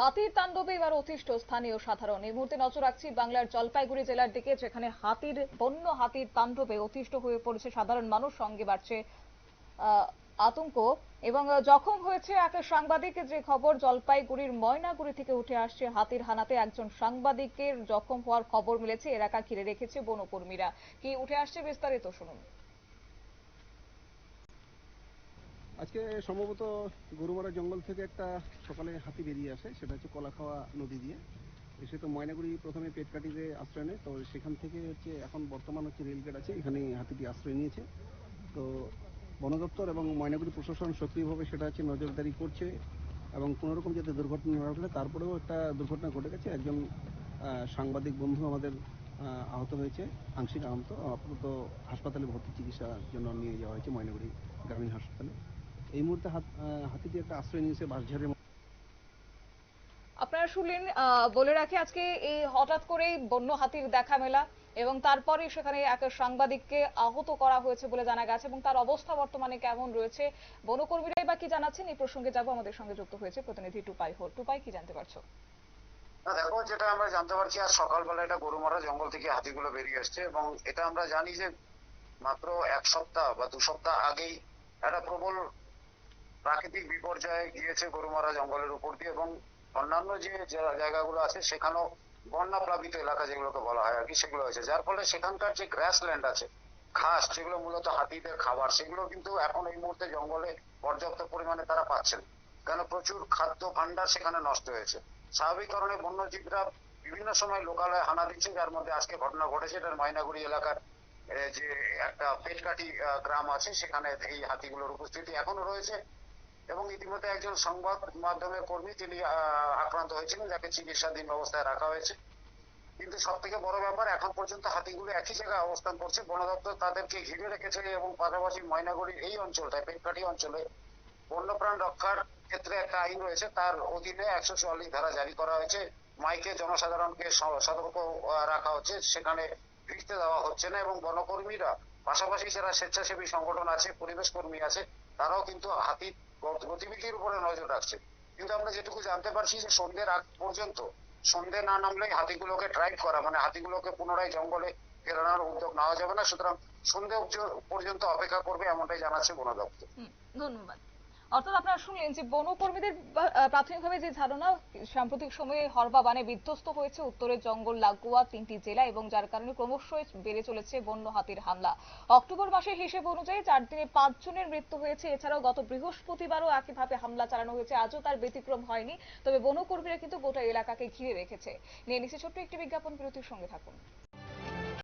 হাতির তাণ্ডবে এবার অতিষ্ঠ স্থানীয় সাধারণ। এই মুহূর্তে নজর রাখছি বাংলার জলপাইগুড়ি জেলার দিকে, যেখানে হাতির, বন্য হাতির তাণ্ডবে অতিষ্ঠ হয়ে পড়েছে সাধারণ মানুষ। সঙ্গে বাড়ছে আতঙ্ক এবং জখম হয়েছে এক সাংবাদিক। যে খবর জলপাইগুড়ির ময়নাগুড়ি থেকে উঠে আসছে, হাতির হানাতে একজন সাংবাদিকের জখম হওয়ার খবর মিলেছে। এলাকা ঘিরে রেখেছে বনকর্মীরা। কি উঠে আসছে বিস্তারিত শুনুন। আজকে সম্ভবত গরুমারা জঙ্গল থেকে একটা সকালে হাতি বেরিয়ে আসে, সেটা হচ্ছে কলাখাওয়া নদী দিয়ে। এসে তো ময়নাগুড়ি প্রথমে পেটকাটিতে আশ্রয় নেয়, তো সেখান থেকে হচ্ছে এখন বর্তমান হচ্ছে রেলগেট আছে এখানে হাতিটি আশ্রয় নিয়েছে। তো বন দপ্তর এবং ময়নাগুড়ি প্রশাসন সক্রিয়ভাবে সেটা হচ্ছে নজরদারি করছে এবং কোনোরকম যাতে দুর্ঘটনা না ঘটে, তারপরেও একটা দুর্ঘটনা ঘটে গেছে। একজন সাংবাদিক বন্ধু আমাদের আহত হয়েছে, আংশিক আহত, আপাতত হাসপাতালে ভর্তি চিকিৎসার জন্য নিয়ে যাওয়া হয়েছে ময়নাগুড়ি গ্রামীণ হাসপাতালে। এই মুহূর্তে হাতিটি একটা আশ্রয় নিয়েছে বাঁশঝাড়ের মধ্যে। আপনারা শুনলেন বলে রাখি আজকে এই হঠাৎ করেই বন্য হাতির দেখা মেলা এবং তারপরে সেখানে এক সাংবাদিককে আহত করা হয়েছে বলে জানা গেছে এবং তার অবস্থা বর্তমানে কেমন রয়েছে বনকর্মীরাই বা কি জানাচ্ছেন? এই প্রসঙ্গে যাব আমাদের সঙ্গে যুক্ত হয়েছে প্রতিনিধি টুপাই হোর টুপাই কি জানতে পারছ? না দেখো যেটা আমরা জানতে পারছি আজ সকালবেলা এটা গরুমারা জঙ্গল থেকে হাতিগুলো বেরিয়ে আসছে এবং এটা আমরা জানি যে মাত্র এক সপ্তাহ বা দু সপ্তাহ আগেই একটা প্রবল প্রাকৃতিক বিপর্যয়ে গিয়েছে গরুমারা জঙ্গলের উপর দিয়ে এবং অন্যান্য যে জায়গাগুলো আছে সেখানেও বন্যা প্লাবিত এলাকা যেগুলোকে বলা হয় আর কি সেগুলো হয়েছে। যার ফলে সেখানকার যে গ্রাসল্যান্ড আছে ঘাস যেগুলো মূলত হাতিদের খাবার সেগুলো কিন্তু এখন এই মুহূর্তে জঙ্গলে পর্যাপ্ত পরিমাণে তারা পাচ্ছেন। কেন প্রচুর খাদ্য ভান্ডার সেখানে নষ্ট হয়েছে। স্বাভাবিক কারণে বন্যজীবীরা বিভিন্ন সময় লোকালয়ে হানা দিচ্ছে যার মধ্যে আজকে ঘটনা ঘটেছে। এটার ময়নাগুড়ি এলাকার যে একটা পেটকাটি আহ, গ্রাম আছে সেখানে এই হাতিগুলোর উপস্থিতি এখনও রয়েছে। এবং ইতিমধ্যে একজন সংবাদ মাধ্যমের কর্মী তিনি আক্রান্ত হয়েছিলেন, যাকে চিকিৎসাধীন অবস্থায় রাখা হয়েছে। কিন্তু সব থেকে বড় ব্যাপার, এখন পর্যন্ত হাতিগুলো একই জায়গায় অবস্থান করছে। বন দপ্তর তাদেরকে ঘিরে রেখেছে এবং পাশাপাশি ময়নাগুড়ির এই অঞ্চলটায় পেটকাটি অঞ্চলে বন্যপ্রাণ রক্ষার ক্ষেত্রে একটা আইন রয়েছে। তার অধীনে একশো চুয়াল্লিশ ধারা জারি করা হয়েছে। মাইকে জনসাধারণকে সতর্ক রাখা হচ্ছে। সেখানে ফিরতে দেওয়া হচ্ছে না এবং বনকর্মীরা, পাশাপাশি যারা স্বেচ্ছাসেবী সংগঠন আছে, পরিবেশ কর্মী আছে, তারাও কিন্তু হাতির গতিবিধির উপরে নজর রাখছে। কিন্তু আমরা যেটুকু জানতে পারছি যে সন্ধ্যের আগ পর্যন্ত সন্ধে না নামলেই হাতিগুলোকে ড্রাইভ করা মানে হাতিগুলোকে পুনরায় জঙ্গলে ফেরানোর উদ্যোগ নেওয়া যাবে না। সুতরাং সন্ধে পর্যন্ত অপেক্ষা করবে, এমনটাই জানাচ্ছে বন দপ্তর। ধন্যবাদ। অর্থাৎ আপনারা শুনলেন যে বনকর্মীদের প্রাথমিকভাবে যে ধারণা, সাম্প্রতিক সময়ে হরবা বানে বিধ্বস্ত হয়েছে উত্তরের জঙ্গল লাগোয়া তিনটি জেলা এবং যার কারণে ক্রমশই বেড়ে চলেছে বন্য হাতির হামলা। অক্টোবর মাসের হিসেব অনুযায়ী চার দিনে পাঁচ জনের মৃত্যু হয়েছে। এছাড়াও গত বৃহস্পতিবারও একইভাবে হামলা চালানো হয়েছে। আজও তার ব্যতিক্রম হয়নি, তবে বনকর্মীরা কিন্তু গোটা এলাকাকে ঘিরে রেখেছে। নিয়ে নিচ্ছে ছোট্ট একটি বিজ্ঞাপন, বিরতির সঙ্গে থাকুন।